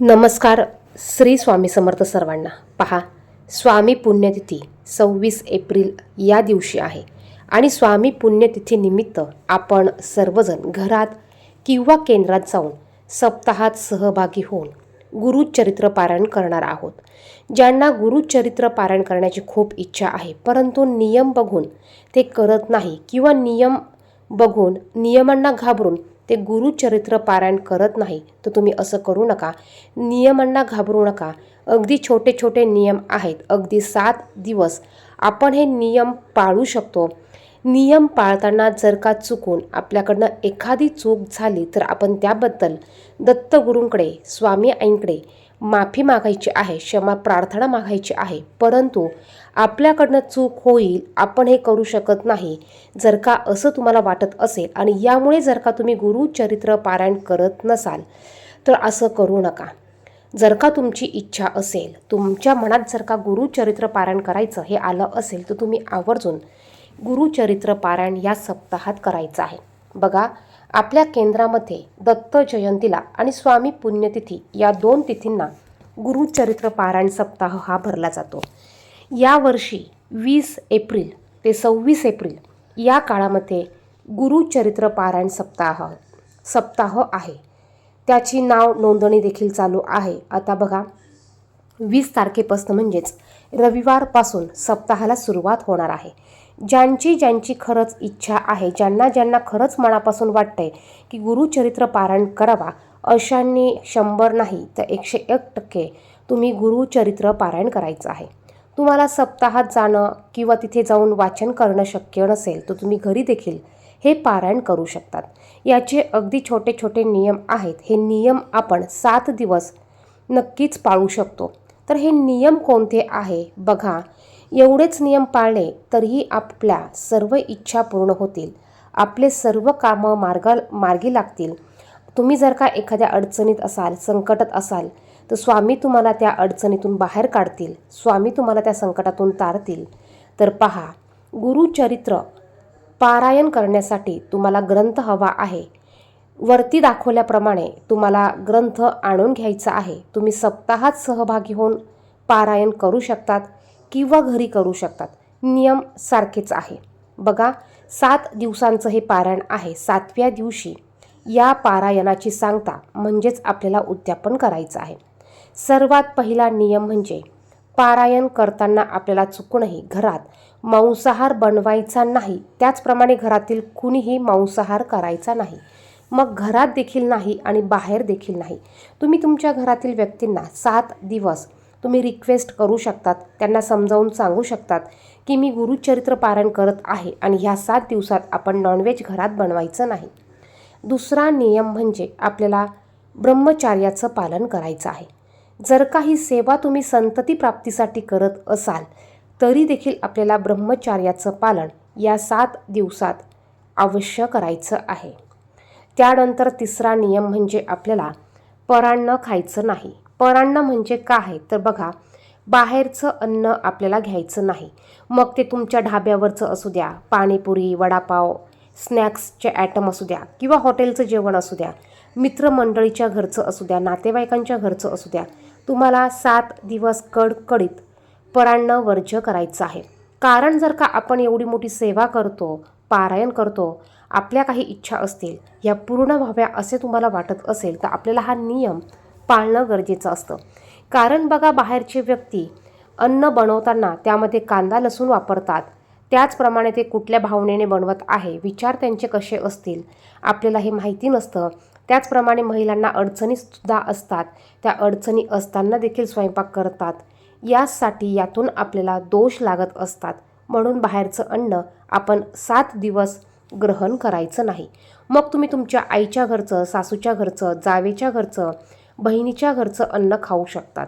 नमस्कार श्री स्वामी समर्थ सर्वांना. पहा स्वामी पुण्यतिथी सव्वीस एप्रिल या दिवशी आहे आणि स्वामी पुण्यतिथीनिमित्त आपण सर्वजण घरात किंवा केंद्रात जाऊन सप्ताहात सहभागी होऊन गुरुचरित्र पारायण करणार आहोत. ज्यांना गुरुचरित्र पारायण करण्याची खूप इच्छा आहे परंतु नियम बघून ते करत नाही किंवा नियम बघून नियमांना घाबरून ते गुरुचरित्र पारायण करत नाही तर तुम्ही असं करू नका. नियमांना घाबरू नका. अगदी छोटे छोटे नियम आहेत. अगदी सात दिवस आपण हे नियम पाळू शकतो. नियम पाळताना जर का चुकून आपल्याकडनं एखादी चूक झाली तर आपण त्याबद्दल दत्तगुरूंकडे स्वामी आईंकडे माफी मागायची आहे क्षमा प्रार्थना मागायची आहे. परंतु आपल्याकडनं चूक होईल आपण हे करू शकत नाही. जर का असं तुम्हाला वाटत असेल आणि यामुळे जर का तुम्ही गुरुचरित्र पारायण करत नसाल तर असं करू नका. जर का तुमची इच्छा असेल तुमच्या मनात जर का गुरुचरित्र पारायण करायचं हे आलं असेल तर तुम्ही आवर्जून गुरुचरित्र पारायण या सप्ताहात करायचं आहे. बघा आपल्या केंद्रामध्ये दत्त जयंतीला आणि स्वामी पुण्यतिथी या दोन तिथींना गुरुचरित्र पारायण सप्ताह हा भरला जातो. यावर्षी वीस एप्रिल ते सव्वीस एप्रिल या काळामध्ये गुरुचरित्र पारायण सप्ताह सप्ताह आहे. त्याची नाव नोंदणी देखील चालू आहे. आता बघा वीस तारखेपासून म्हणजेच रविवारपासून सप्ताहाला सुरुवात होणार आहे. ज्यांची ज्यांची खरंच इच्छा आहे ज्यांना ज्यांना खरंच मनापासून वाटतंय की गुरुचरित्र पारायण करावा अशांनी शंभर नाही तर एकशे एक टक्के तुम्ही गुरुचरित्र पारायण करायचं आहे. तुम्हाला सप्ताहात जाणं किंवा तिथे जाऊन वाचन करणं शक्य नसेल तर तुम्ही घरी देखील हे पारायण करू शकतात. याचे अगदी छोटे छोटे नियम आहेत. हे नियम आपण सात दिवस नक्कीच पाळू शकतो. तर हे नियम कोणते आहे? बघा. एवढेच नियम पाळले तरीही आपल्या सर्व इच्छा पूर्ण होतील. आपले सर्व कामं मार्गा मार्गी लागतील. तुम्ही जर का एखाद्या अडचणीत असाल संकटात असाल तर स्वामी तुम्हाला त्या अडचणीतून बाहेर काढतील. स्वामी तुम्हाला त्या संकटातून तारतील. तर पहा गुरुचरित्र पारायण करण्यासाठी तुम्हाला ग्रंथ हवा आहे. वरती दाखवल्याप्रमाणे तुम्हाला ग्रंथ आणून घ्यायचा आहे. तुम्ही सप्ताहात सहभागी होऊन पारायण करू शकतात. किंवा घरी करू शकतात. नियम सारखेच आहे. बघा सात दिवसांचं हे पारायण आहे. सातव्या दिवशी या पारायणाची सांगता म्हणजेच आपल्याला उद्यापन करायचं आहे. सर्वात पहिला नियम म्हणजे पारायण करताना आपल्याला चुकूनही घरात मांसाहार बनवायचा नाही. त्याचप्रमाणे घरातील कुणीही मांसाहार करायचा नाही. मग घरात देखील नाही आणि बाहेर देखील नाही. तुम्ही तुमच्या घरातील व्यक्तींना सात दिवस तुम्ही रिक्वेस्ट करू शकतात त्यांना समजावून सांगू शकतात की मी गुरुचरित्र पारण करत आहे आणि ह्या सात दिवसात आपण नॉनव्हेज घरात बनवायचं नाही. दुसरा नियम म्हणजे आपल्याला ब्रह्मचार्याचं पालन करायचं आहे. जर काही सेवा तुम्ही संतती प्राप्तीसाठी करत असाल तरी देखील आपल्याला ब्रह्मचार्याचं पालन या सात दिवसात अवश्य करायचं आहे. त्यानंतर तिसरा नियम म्हणजे आपल्याला परान्न खायचं नाही. परान्न म्हणजे काय? तर बघा बाहेरचं अन्न आपल्याला घ्यायचं नाही. मग ते तुमच्या ढाब्यावरचं असू द्या पाणीपुरी वडापाव स्नॅक्सचे ॲटम असू द्या किंवा हॉटेलचं जेवण असू द्या मित्रमंडळीच्या घरचं असू द्या नातेवाईकांच्या घरचं असू द्या तुम्हाला सात दिवस कडकडीत परान्न वर्ज्य करायचं आहे. कारण जर का आपण एवढी मोठी सेवा करतो पारायण करतो आपल्या काही इच्छा असतील या पूर्ण व्हाव्या असे तुम्हाला वाटत असेल तर आपल्याला हा नियम पाळणं गरजेचं असतं. कारण बघा बाहेरचे व्यक्ती अन्न बनवताना त्यामध्ये कांदा लसूण वापरतात. त्याचप्रमाणे ते कुठल्या भावनेने बनवत आहे विचार त्यांचे कसे असतील आपल्याला हे माहिती नसतं. त्याचप्रमाणे महिलांना अडचणीसुद्धा असतात. त्या अडचणी असताना देखील स्वयंपाक करतात. यासाठी यातून आपल्याला दोष लागत असतात. म्हणून बाहेरचं अन्न आपण सात दिवस ग्रहण करायचं नाही. मग तुम्ही तुमच्या आईच्या घरचं सासूच्या घरचं जावेच्या घरचं बहिणीच्या घरचं अन्न खाऊ शकतात.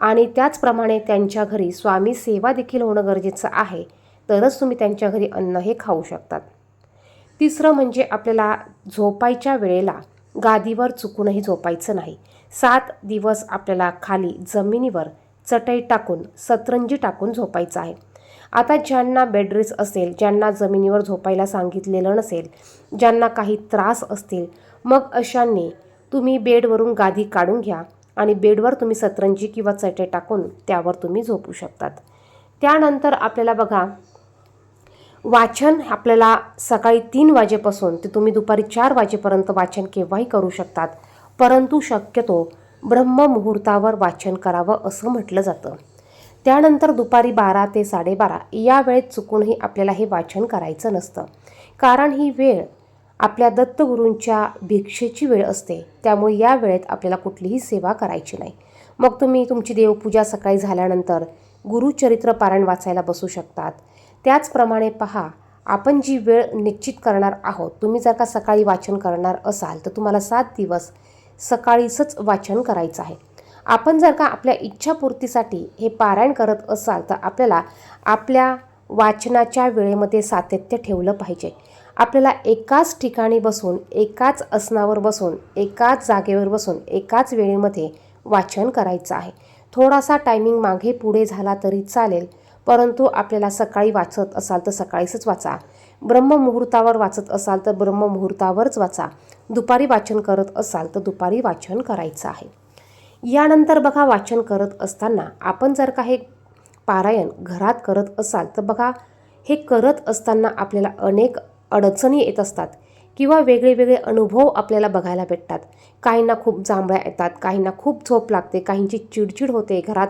आणि त्याचप्रमाणे त्यांच्या घरी स्वामी सेवा देखील होणं गरजेचं आहे तरच तुम्ही त्यांच्या घरी अन्न हे खाऊ शकतात. तिसरं म्हणजे आपल्याला झोपायच्या वेळेला गादीवर चुकूनही झोपायचं नाही. सात दिवस आपल्याला खाली जमिनीवर चटई टाकून सतरंजी टाकून झोपायचं आहे. आता ज्यांना बेडरेस असेल ज्यांना जमिनीवर झोपायला सांगितलेलं नसेल ज्यांना काही त्रास असतील मग अशांनी तुम्ही बेडवरून गादी काढून घ्या आणि बेडवर तुम्ही सतरंजी किंवा चटे टाकून त्यावर तुम्ही झोपू शकतात. त्यानंतर आपल्याला बघा वाचन आपल्याला सकाळी तीन वाजेपासून ते तुम्ही दुपारी चार वाजेपर्यंत वाचन केव्हाही करू शकतात. परंतु शक्यतो ब्रह्ममुहूर्तावर वाचन करावं असं म्हटलं जातं. त्यानंतर दुपारी बारा ते साडेबारा या वेळेत चुकूनही आपल्याला हे वाचन करायचं नसतं. कारण ही वेळ आपल्या दत्तगुरूंच्या भिक्षेची वेळ असते. त्यामुळे या वेळेत आपल्याला कुठलीही सेवा करायची नाही. मग तुम्ही तुमची देवपूजा सकाळी झाल्यानंतर गुरुचरित्र पारायण वाचायला बसू शकतात. त्याचप्रमाणे पहा आपण जी वेळ निश्चित करणार आहोत तुम्ही जर का सकाळी वाचन करणार असाल तर तुम्हाला सात दिवस सकाळीच वाचन करायचं आहे. आपण जर का आपल्या इच्छापूर्तीसाठी हे पारायण करत असाल तर आपल्याला आपल्या वाचनाच्या वेळेमध्ये सातत्य ठेवलं पाहिजे. आपल्याला एकाच ठिकाणी बसून एकाच आसनावर बसून एकाच जागेवर बसून एकाच वेळेमध्ये वाचन करायचं आहे. थोडासा टायमिंग मागे पुढे झाला तरी चालेल परंतु आपल्याला सकाळी वाचत असाल तर सकाळीच वाचा. ब्रह्ममुहूर्तावर वाचत असाल तर ब्रह्ममुहूर्तावरच वाचा. दुपारी वाचन करत असाल तर दुपारी वाचन करायचं आहे. यानंतर बघा वाचन करत असताना आपण जर का हे पारायण घरात करत असाल तर बघा हे करत असताना आपल्याला अनेक अडचणी येत असतात किंवा वेगळे वेगळे अनुभव आपल्याला बघायला भेटतात. काहींना खूप जांभळ्या येतात काहींना खूप झोप लागते काहींची चिडचिड होते घरात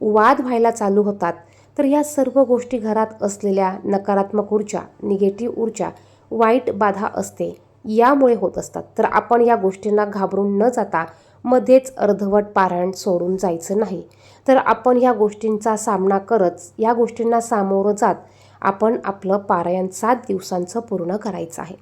वाद व्हायला चालू होतात. तर या सर्व गोष्टी घरात असलेल्या नकारात्मक ऊर्जा निगेटिव्ह ऊर्जा वाईट बाधा असते यामुळे होत असतात. तर आपण या गोष्टींना घाबरून न जाता मध्येच अर्धवट पारायण सोडून जायचं नाही. तर आपण ह्या गोष्टींचा सामना करत या गोष्टींना सामोरं जात आपण आपलं पारायण सात दिवसांचं पूर्ण करायचं आहे.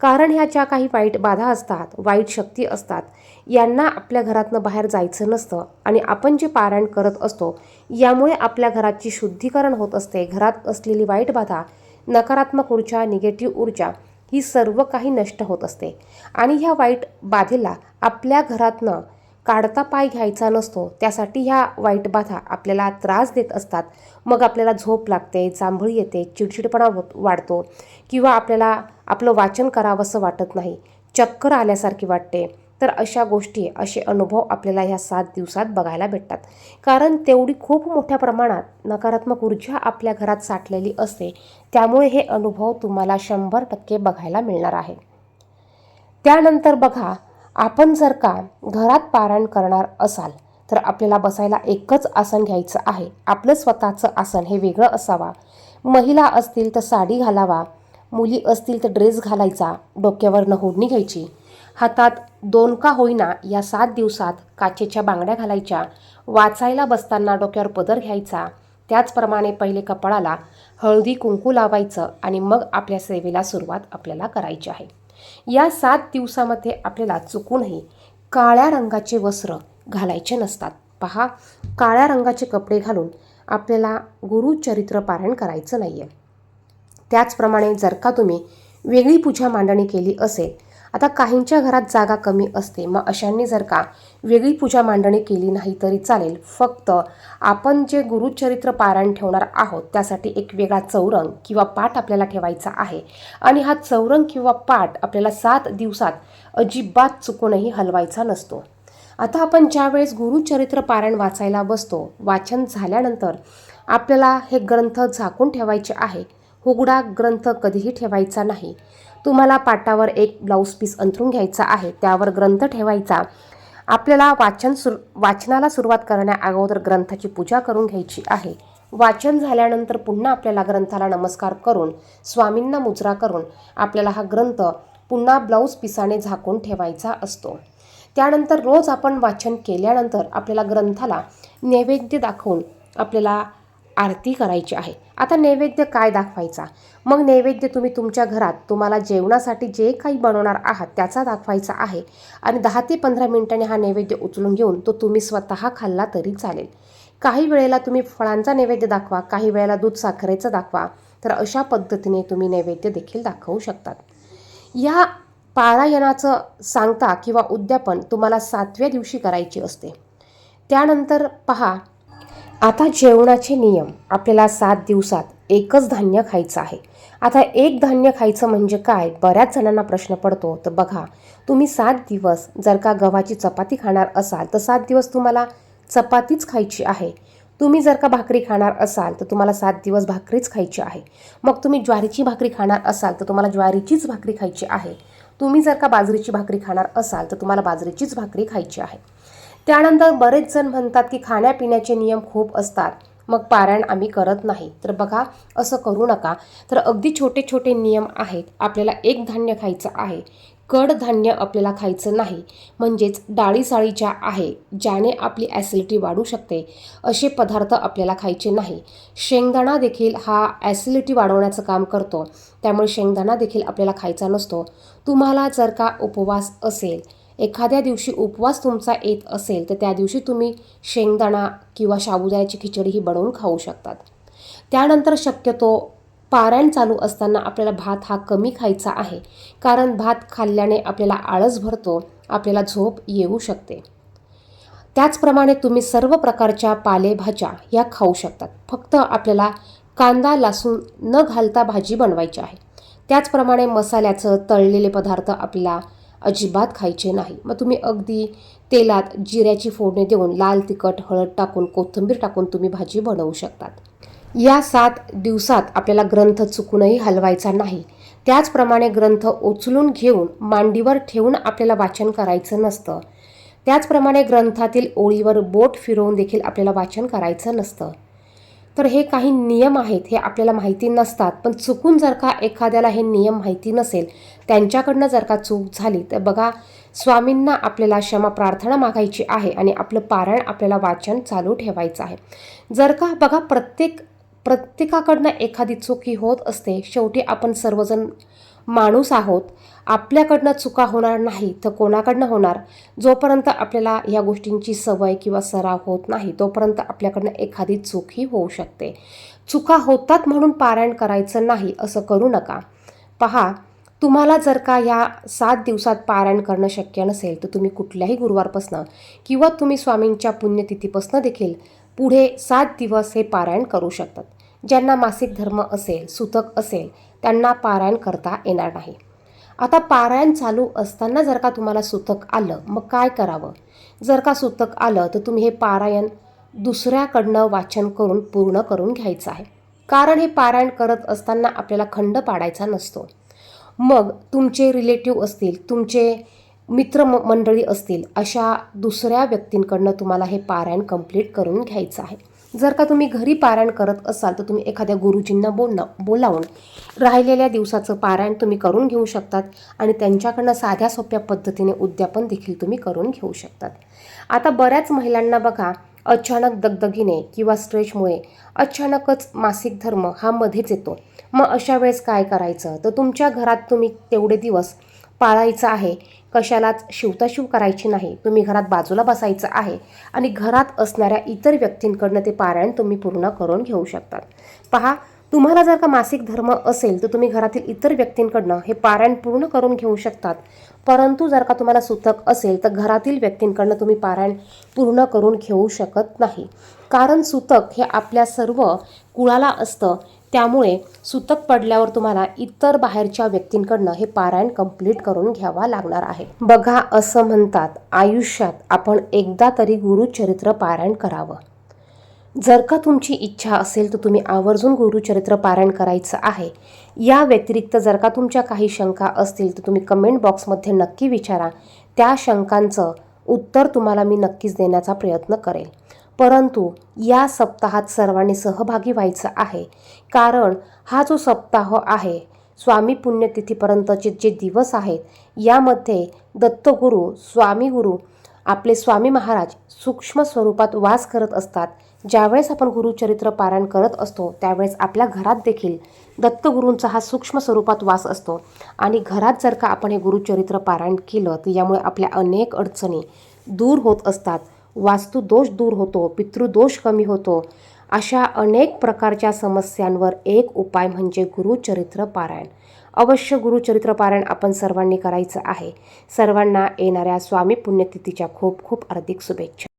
कारण ह्या ज्या काही वाईट बाधा असतात वाईट शक्ती असतात यांना आपल्या घरातनं बाहेर जायचं नसतं आणि आपण जे पारायण करत असतो यामुळे आपल्या घराची शुद्धीकरण होत असते. घरात असलेली वाईट बाधा नकारात्मक ऊर्जा निगेटिव्ह ऊर्जा ही सर्व काही नष्ट होत असते. आणि ह्या वाईट बाधेला आपल्या घरातनं काढता पाय घ्यायचा नसतो. त्यासाठी ह्या वाईट बाधा आपल्याला त्रास देत असतात. मग आपल्याला झोप लागते जांभळी येते चिडचिडपणा वाढतो किंवा आपल्याला आपलं वाचन करावंसं वाटत नाही. चक्कर आल्यासारखी वाटते. तर अशा गोष्टी असे अनुभव आपल्याला ह्या सात दिवसात बघायला भेटतात. कारण तेवढी खूप मोठ्या प्रमाणात नकारात्मक ऊर्जा आपल्या घरात साठलेली असते. त्यामुळे हे अनुभव तुम्हाला शंभर टक्के बघायला मिळणार आहे. त्यानंतर बघा आपण जर का घरात पारायण करणार असाल तर आपल्याला बसायला एकच आसन घ्यायचं आहे. आपलं स्वतःचं आसन हे वेगळं असावा. महिला असतील तर साडी घालावा. मुली असतील तर ड्रेस घालायचा. डोक्यावर नहोडणी घ्यायची. हातात दोन का होईना या सात दिवसात काचेच्या बांगड्या घालायच्या. वाचायला बसताना डोक्यावर पदर घ्यायचा. त्याचप्रमाणे पहिले कपाळाला हळदी कुंकू लावायचं आणि मग आपल्या सेवेला सुरुवात आपल्याला करायची आहे. या सात दिवसामध्ये आपल्याला चुकूनही काळ्या रंगाचे वस्त्र घालायचे नसतात. पहा काळ्या रंगाचे कपडे घालून आपल्याला गुरुचरित्र पारायण करायचं नाही आहे त्याचप्रमाणे जर का तुम्ही वेगळी पूजा मांडणी केली असेल आता काहींच्या घरात जागा कमी असते. मग अशांनी जर का वेगळी पूजा मांडणी केली नाही तरी चालेल. फक्त आपण जे गुरुचरित्र पारायण ठेवणार आहोत त्यासाठी एक वेगळा चौरंग किंवा पाठ आपल्याला ठेवायचा आहे. आणि हा चौरंग किंवा पाठ आपल्याला सात दिवसात अजिबात चुकूनही हलवायचा नसतो. आता आपण ज्यावेळेस गुरुचरित्र पारायण वाचायला बसतो वाचन झाल्यानंतर आपल्याला हे ग्रंथ झाकून ठेवायचे आहे. हुगडा ग्रंथ कधीही ठेवायचा नाही. तुम्हाला पाटावर एक ब्लाऊज पीस अंथरून घ्यायचा आहे. त्यावर ग्रंथ ठेवायचा. आपल्याला वाचन सुर वाचनाला सुरुवात करण्या अगोदर ग्रंथाची पूजा करून घ्यायची आहे. वाचन झाल्यानंतर पुन्हा आपल्याला ग्रंथाला नमस्कार करून स्वामींना मुजरा करून आपल्याला हा ग्रंथ पुन्हा ब्लाऊज पिसाने झाकून ठेवायचा असतो. त्यानंतर रोज आपण वाचन केल्यानंतर आपल्याला ग्रंथाला नैवेद्य दाखवून आपल्याला आरती करायची आहे. आता नैवेद्य काय दाखवायचा? मग नैवेद्य तुम्ही तुमच्या घरात तुम्हाला जेवणासाठी जे काही बनवणार आहात त्याचा दाखवायचा आहे आणि दहा ते पंधरा मिनिटांनी हा नैवेद्य उचलून घेऊन तो तुम्ही स्वतः खाल्ला तरी चालेल. काही वेळेला तुम्ही फळांचा नैवेद्य दाखवा काही वेळेला दूध साखरेचं दाखवा तर अशा पद्धतीने तुम्ही नैवेद्य देखील दाखवू शकतात. या पारायणाचं सांगता किंवा उद्यापन तुम्हाला सातव्या दिवशी करायची असते. त्यानंतर पहा आता जेवणाचे नियम. आपल्याला सात दिवसात एकच धान्य खायचं आहे. आता एक धान्य खायचं म्हणजे काय? बऱ्याच जणांना प्रश्न पडतो तर बघा तुम्ही सात दिवस जर का गव्हाची चपाती खाणार असाल तर सात दिवस तुम्हाला चपातीच खायची आहे. तुम्ही जर का भाकरी खाणार असाल तर तुम्हाला सात दिवस भाकरीच खायची आहे. मग तुम्ही ज्वारीची भाकरी खाणार असाल तर तुम्हाला ज्वारीचीच भाकरी खायची आहे. तुम्ही जर का बाजरीची भाकरी खाणार असाल तर तुम्हाला बाजरीचीच भाकरी खायची आहे. त्यानंतर बरेच जण म्हणतात की खाण्यापिण्याचे नियम खूप असतात. मग पारायण आम्ही करत नाही. तर बघा असं करू नका. तर अगदी छोटे छोटे नियम आहेत. आपल्याला एक धान्य खायचं आहे. कडधान्य आपल्याला खायचं नाही. म्हणजेच डाळी साळीच्या आहे ज्याने आपली ॲसिडिटी वाढू शकते. असे पदार्थ आपल्याला खायचे नाही. शेंगदाणा देखील हा ॲसिडिटी वाढवण्याचं काम करतो. त्यामुळे शेंगदाणा देखील आपल्याला खायचा नसतो. तुम्हाला जर का उपवास असेल एखाद्या दिवशी उपवास तुमचा येत असेल तर त्या दिवशी तुम्ही शेंगदाणा किंवा साबुदाण्याची खिचडी ही बनवून खाऊ शकतात. त्यानंतर शक्यतो पारायण चालू असताना आपल्याला भात हा कमी खायचा आहे कारण भात खाल्ल्याने आपल्याला आळस भरतो आपल्याला झोप येऊ शकते. त्याचप्रमाणे तुम्ही सर्व प्रकारच्या पालेभाज्या या खाऊ शकतात. फक्त आपल्याला कांदा लसूण न घालता भाजी बनवायची आहे. त्याचप्रमाणे मसाल्याचं तळलेले पदार्थ आपल्याला अजिबात खायचे नाही. मग तुम्ही अगदी तेलात जिऱ्याची फोडणी देऊन लाल तिखट हळद टाकून कोथिंबीर टाकून तुम्ही भाजी बनवू शकतात. या सात दिवसात आपल्याला ग्रंथ चुकूनही हलवायचा नाही. त्याचप्रमाणे ग्रंथ उचलून घेऊन मांडीवर ठेवून आपल्याला वाचन करायचं नसतं. त्याचप्रमाणे ग्रंथातील ओळीवर बोट फिरवून देखील आपल्याला वाचन करायचं नसतं. तर हे काही नियम आहेत हे आपल्याला माहिती नसतात. पण चुकून जर का एखाद्याला हे नियम माहिती नसेल त्यांच्याकडनं जर का चूक झाली तर बघा स्वामींना आपल्याला क्षमा प्रार्थना मागायची आहे आणि आपलं पारायण आपल्याला वाचन चालू ठेवायचं आहे. जर का बघा प्रत्येक प्रत्येकाकडनं एखादी चूक ही होत असते शेवटी आपण सर्वजण माणूस आहोत. आपल्याकडनं चुका होणार नाही तर कोणाकडनं होणार? जोपर्यंत आपल्याला या गोष्टींची सवय किंवा सराव होत नाही तोपर्यंत आपल्याकडनं एखादी चूकही होऊ शकते. चुका होतात म्हणून पारायण करायचं नाही असं करू नका. पहा तुम्हाला जर का या सात दिवसात पारायण करणं शक्य नसेल तर तुम्ही कुठल्याही गुरुवारपासनं किंवा तुम्ही स्वामींच्या पुण्यतिथीपासनं देखील पुढे सात दिवस हे पारायण करू शकतात. ज्यांना मासिक धर्म असेल सुतक असेल त्यांना पारायण करता येणार नाही. आता पारायण चालू असताना जर का तुम्हाला सुतक आलं मग काय करावं? जर का सुतक आलं तर तुम्ही हे पारायण दुसऱ्याकडनं वाचन करून पूर्ण करून घ्यायचं आहे. कारण हे पारायण करत असताना आपल्याला खंड पाडायचा नसतो. मग तुमचे रिलेटिव्ह असतील तुमचे मित्र म- मंडळी असतील अशा दुसऱ्या व्यक्तींकडनं तुम्हाला हे पारायण कंप्लीट करून घ्यायचं आहे. जर का तुम्ही घरी पारायण करत असाल तर तुम्ही एखाद्या गुरुजींना बोलणं बोलावून राहिलेल्या दिवसाचं पारायण तुम्ही करून घेऊ शकतात आणि त्यांच्याकडनं साध्या सोप्या पद्धतीने उद्यापन देखील तुम्ही करून घेऊ शकतात. आता बऱ्याच महिलांना बघा अचानक दगदगीने किंवा स्ट्रेचमुळे अचानकच मासिक धर्म हा मध्येच येतो. मग अशा वेळेस काय करायचं? तर तुमच्या घरात तुम्ही तेवढे दिवस पाळायचं आहे. कशालाच शिवताशिव करायची नाही. तुम्ही घरात बाजूला बसायचं आहे. आणि घरात असणाऱ्या इतर व्यक्तींकडनं ते पारायण तुम्ही पूर्ण करून घेऊ शकतात. पहा तुम्हाला जर का मासिक धर्म असेल तर तुम्ही घरातील इतर व्यक्तींकडनं हे पारायण पूर्ण करून घेऊ शकतात. परंतु जर का तुम्हाला सुतक असेल तर घरातील व्यक्तींकडनं तुम्ही पारायण पूर्ण करून घेऊ शकत नाही. कारण सुतक हे आपल्या सर्व कुळाला असतं. त्यामुळे सुतक पडल्यावर तुम्हाला इतर बाहेरच्या व्यक्तींकडनं हे पारायण कंप्लीट करून घ्यावा लागणार आहे. बघा असं म्हणतात आयुष्यात आपण एकदा तरी गुरुचरित्र पारायण करावं. जर का तुमची इच्छा असेल तर तुम्ही आवर्जून गुरुचरित्र पारायण करायचं आहे. या व्यतिरिक्त जर का तुमच्या काही शंका असतील तर तुम्ही कमेंट बॉक्समध्ये नक्की विचारा. त्या शंकांचं उत्तर तुम्हाला मी नक्कीच देण्याचा प्रयत्न करेल. परंतु या सप्ताहात सर्वांनी सहभागी व्हायचं आहे. कारण हा जो सप्ताह आहे स्वामी पुण्यतिथीपर्यंतचे जे दिवस आहेत यामध्ये दत्तगुरू स्वामी गुरु आपले स्वामी महाराज सूक्ष्म स्वरूपात वास करत असतात. ज्यावेळेस आपण गुरुचरित्र पारायण करत असतो त्यावेळेस आपल्या घरात देखील दत्तगुरूंचा हा सूक्ष्म स्वरूपात वास असतो. आणि घरात जर का आपण हे गुरुचरित्र पारायण केलं तर यामुळे आपल्या अनेक अडचणी दूर होत असतात. वास्तुदोष दूर होतो पितृदोष कमी होतो. अशा अनेक प्रकारच्या समस्यांवर एक उपाय म्हणजे गुरुचरित्र पारायण. अवश्य गुरुचरित्र पारायण आपण सर्वांनी करायचं आहे. सर्वांना येणाऱ्या स्वामी पुण्यतिथीच्या खूप खूप हार्दिक शुभेच्छा.